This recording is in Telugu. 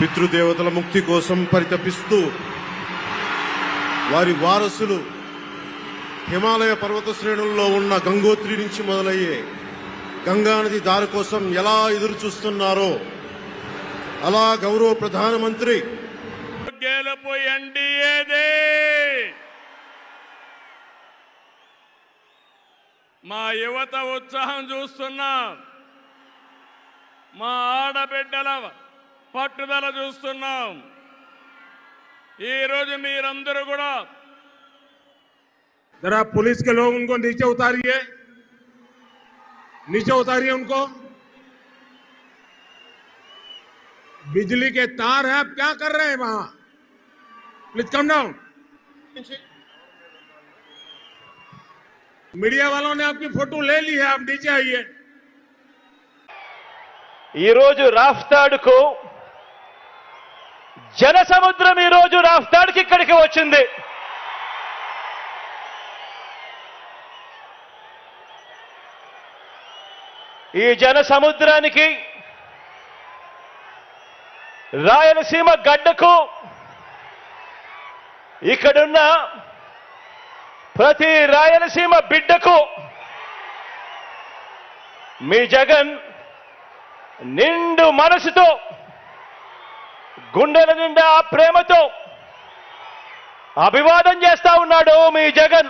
పితృదేవతల ముక్తి కోసం పరితపిస్తూ వారి వారసులు హిమాలయ పర్వత శ్రేణుల్లో ఉన్న గంగోత్రి నుంచి మొదలయ్యే గంగానది దారి కోసం ఎలా ఎదురు చూస్తున్నారో అలా గౌరవ ప్రధానమంత్రి మా యువత ఉత్సాహం చూస్తున్నాం. మా ఆడబిడ్డల పట్టుదల చూస్తున్నాం ఈరోజు మీరందరూ కూడా जरा पुलिस के लोग उनको नीचे उतारिए नीचे उतारिए उनको बिजली के तार है आप क्या कर रहे हैं वहां प्लीज कम डाउन मीडिया वालों ने आपकी फोटो ले ली है आप नीचे आइए ఈరోజు రాఫ్తాడుకు జన సముద్రం ఈరోజు రాఫ్తాడ్కి ఇక్కడికి వచ్చింది. ఈ జన సముద్రానికి రాయలసీమ గడ్డకు ఇక్కడున్న ప్రతి రాయలసీమ బిడ్డకు మీ జగన్ నిండు మనసుతో గుండెల నిండా ప్రేమతో అభివాదం చేస్తా ఉన్నాడు మీ జగన్.